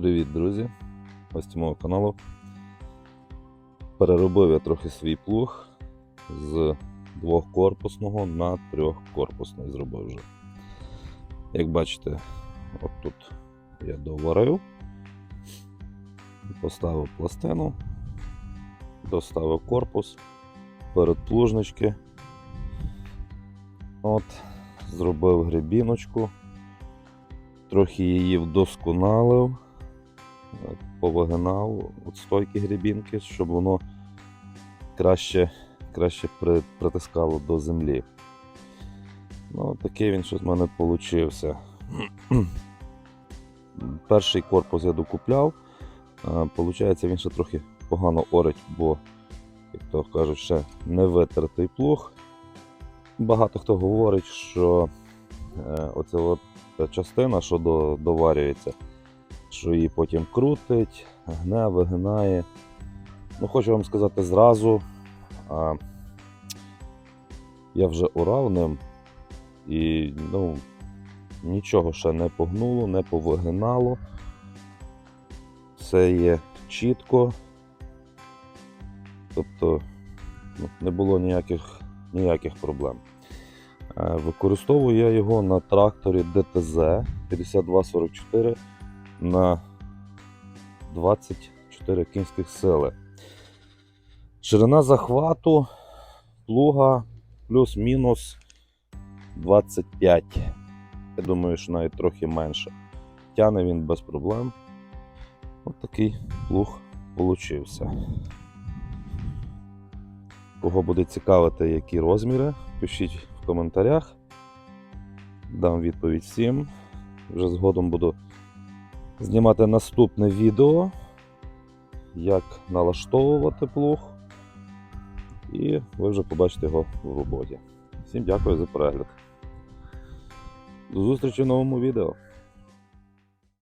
Привіт, друзі! Гості мого каналу. Переробив я трохи свій плуг з двохкорпусного на трьохкорпусний зробив вже. Як бачите, от тут я доварив, поставив пластину, доставив корпус, передплужнички. От, зробив гребіночку, трохи її вдосконалив повигинав от стойки грібінки, щоб воно краще, краще при, притискало до землі. Ну, такий він щось в мене получився. Перший корпус я докупляв. Получається, він ще трохи погано орить, бо, як то кажуть, ще не витертий плуг. Багато хто говорить, що е, оця от частина, що доварюється, що її потім крутить, гне, вигинає. Ну, хочу вам сказати зразу, а, я вже орав ним і ну, нічого ще не погнуло, не повигинало. Все є чітко. Тобто ну, не було ніяких, ніяких проблем. Е, Використовую я його на тракторі DTZ 5244 на 24 кінських сили. Ширина захвату плуга плюс-мінус 25. Я думаю, що навіть трохи менше. Тяне він без проблем. Ось такий плуг получився. Кого буде цікавити, які розміри, пишіть в коментарях. Дам відповідь всім. Вже згодом буду знімати наступне відео, як налаштовувати плуг. І ви вже побачите його в роботі. Всім дякую за перегляд. До зустрічі в новому відео.